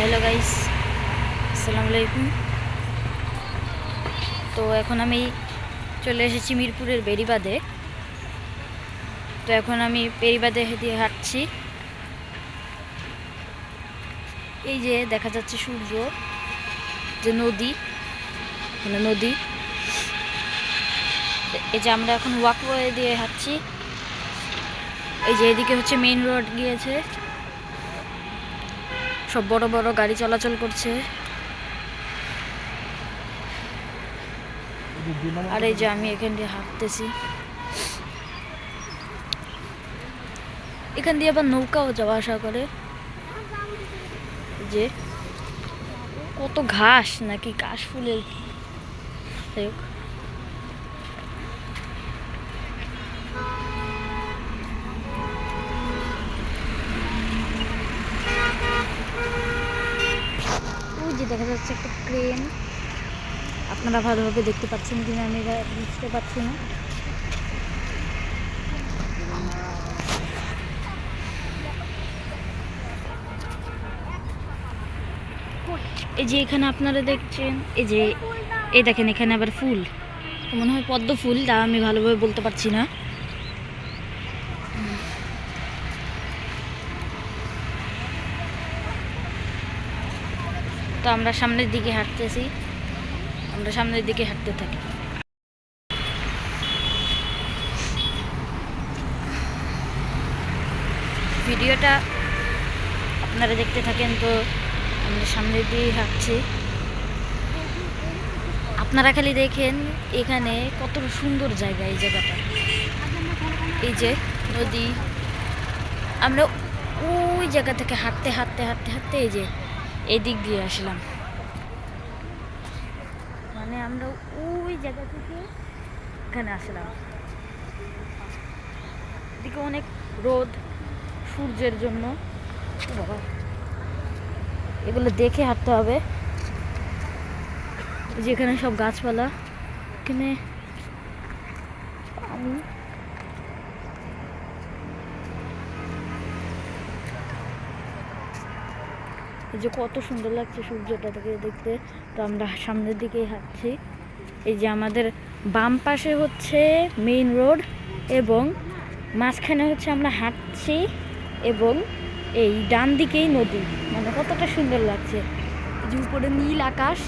Hello guys, আসসালামু আলাইকুম। তো এখন আমি চলে এসেছি মিরপুরের বেরিবাদে তো এখন আমি বেরিবাদে দিয়ে হাঁটছি। এই যে দেখা যাচ্ছে সূর্য, যে নদী মানে নদী। এই যে আমরা এখন ওয়াকওয়ে দিয়ে হাঁটছি। এই যে এদিকে হচ্ছে মেইন রোড গিয়েছে। সব বড় বড় গাড়ি চলাচল করছে। আর এই যে আমি এখান দিয়ে হাঁটতেছি। এখান দিয়ে আবার নৌকাও যাওয়া আসা করে। যে কত ঘাস নাকি কাশ ফুলের যাই হোক। দেখা যাচ্ছে একটা ক্রেন আপনারা ভালোভাবে দেখতে পাচ্ছেন কিনা আমি বুঝতে পারছি না। এই যে এখানে আপনারা দেখছেন, এই যে, এই দেখেন এখানে আবার ফুল। মনে হয় পদ্ম ফুল, তা আমি ভালোভাবে বলতে পারছি না। তো আমরা সামনের দিকে হাঁটতেছি। আমরা সামনের দিকে হাঁটতে থাকি। ভিডিওটা আপনারা দেখতে থাকেন তো আমরা সামনের দিকে হাঁটছি। আপনারা খালি দেখেন এখানে কত সুন্দর জায়গা এই জায়গাটা। এই যে নদী। আমরা ওই জায়গা থেকে হাঁটতে হাঁটতে হাঁটতে হাঁটতে এই যে এই দিক দিয়ে আসলাম। মানে আমরা ওই জায়গা থেকে এখানে আসলাম। এদিকে অনেক রোদ, সূর্যের জন্য। এগুলো দেখে হাঁটতে হবে। যেখানে সব গাছপালা। এখানে পানি এই যে কত সুন্দর লাগছে সূর্যটা থেকে দেখতে। তো আমরা সামনের দিকেই হাঁটছি। এই যে আমাদের বাম পাশে হচ্ছে মেইন রোড এবং মাঝখানে হচ্ছে আমরা হাঁটছি এবং এই ডান দিকেই নদী। মানে কতটা সুন্দর লাগছে। এই যে উপরে নীল আকাশ।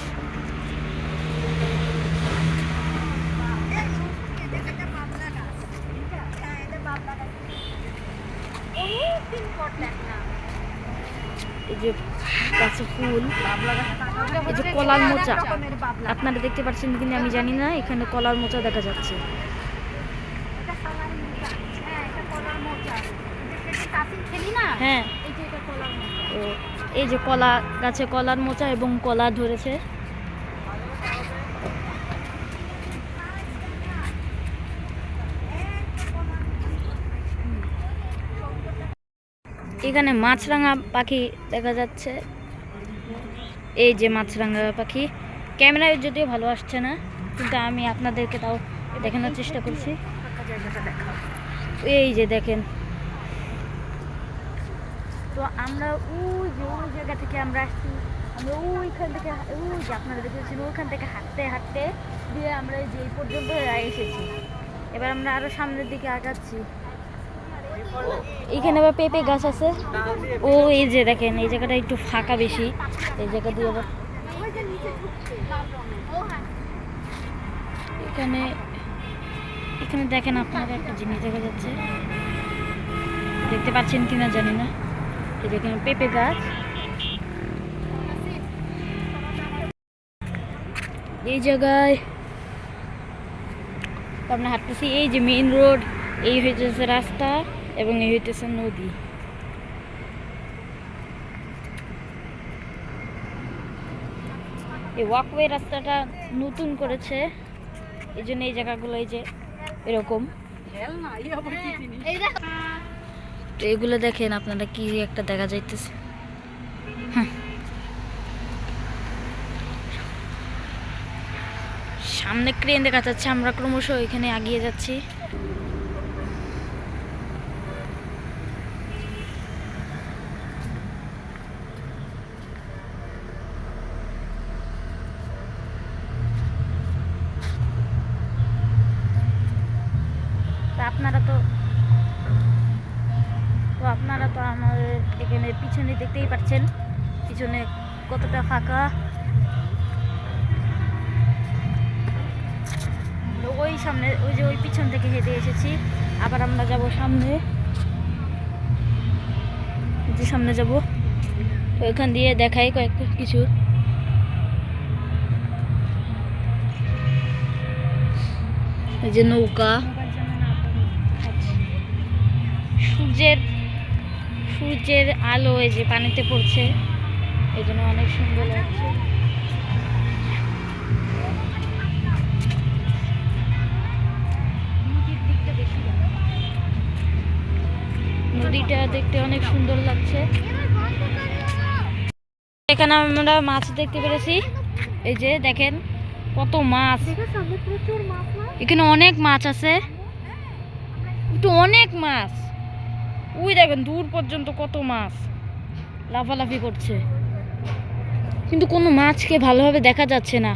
এই যে গাছে ফুল, এই যে কলার মোচা। আপনারা দেখতে পাচ্ছেন কিনা আমি জানি না, এখানে কলার মোচা দেখা যাচ্ছে। হ্যাঁ। ও, এই যে কলা, গাছে কলার মোচা এবং কলা ধরেছে। এখানে মাছরাঙা পাখি দেখা যাচ্ছে। এই যে মাছরাঙা পাখি। ক্যামেরায় যদিও ভালো আসছে না, কিন্তু আমি আপনাদেরকে তাও দেখানোর চেষ্টা করছি। এই যে দেখেন। তো আমরা ওই যে ওই জায়গা থেকে আমরা আসছি। আমরা ওইখান থেকে ওই যে আপনারা দেখেছেন, ওইখান থেকে হাঁটতে হাঁটতে দিয়ে আমরা যে পর্যন্ত এসেছি। এবার আমরা আরও সামনের দিকে আগাচ্ছি। এখানে আবার পেঁপে গাছ আছে। ও, এই যে দেখেন, এই জায়গাটা একটু ফাঁকা বেশি। এই জায়গা দিয়ে আবার এখানে এখানে দেখেন আপনারা একটা জিনিস দেখা যাচ্ছে। দেখতে পাচ্ছেন কিনা জানি না। এই দেখেন পেঁপে গাছ। এই জায়গায় আমরা হাঁটতেছি, এই যে মেইন রোড এই হইতেছে রাস্তা। এবং এই হইতেছে নদী। এই ওয়াকওয়ে রাস্তাটা নতুন করেছে এই জন্য এই জায়গাগুলো এই যে এরকম। তো এগুলো দেখেন আপনারা কি একটা দেখা যাইতেছে। সামনে ক্রেন দেখা যাচ্ছে আমরা ক্রমশ এখানে এগিয়ে যাচ্ছি আপনারা তো আমার এখানে পিছনে দেখতেই পাচ্ছেন পিছনে কতটা ফাঁকা। ওই সামনে ওই যে ওই পিছন থেকে হেঁটে এসেছি আবার আমরা যাব সামনে। যে সামনে যাব ওইখান দিয়ে দেখাই কয়েকটা কিছু। এই যে নৌকা। সূর্যের সূর্যের আলো এই যে পানিতে পড়ছে এই জন্য অনেক সুন্দর লাগছে। নদীটা দেখতে অনেক সুন্দর লাগছে। এখানে আমরা মাছ দেখতে পেরেছি। এই যে দেখেন কত মাছ। এখানে অনেক মাছ আছে। কিন্তু অনেক মাছ। ওই দেখেন, দূর পর্যন্ত কত মাছ লাফালাফি করছে। কিন্তু কোনো মাছকে ভালোভাবে দেখা যাচ্ছে না।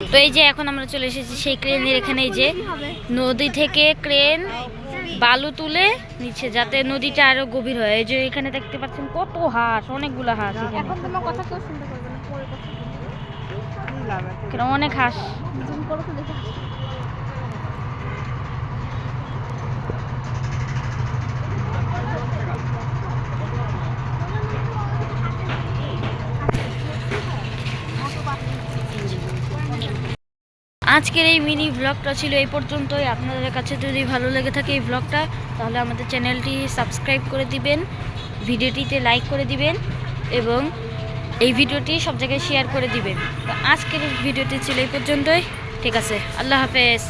তো এই যে এখন আমরা চলে এসেছি সেই ক্রেনের এখানে যে নদী থেকে ক্রেন বালু তুলে নিচ্ছে, যাতে নদীটা আরও গভীর হয়। এই যে এখানে দেখতে পাচ্ছেন কত হাঁস, অনেকগুলো হাঁস কথা কেউ শুনতে পারবে না এখানে অনেক হাঁস। আজকের এই মিনি ব্লগটা ছিল এই পর্যন্তই। আপনাদের কাছে যদি ভালো লেগে থাকে এই ব্লগটা তাহলে আমাদের চ্যানেলটি সাবস্ক্রাইব করে দিবেন, ভিডিওটিতে লাইক করে দিবেন, এবং এই ভিডিওটি সব জায়গায় শেয়ার করে দিবেন। তো আজকের ভিডিওটি ছিল এই পর্যন্তই। ঠিক আছে। আল্লাহ হাফেজ।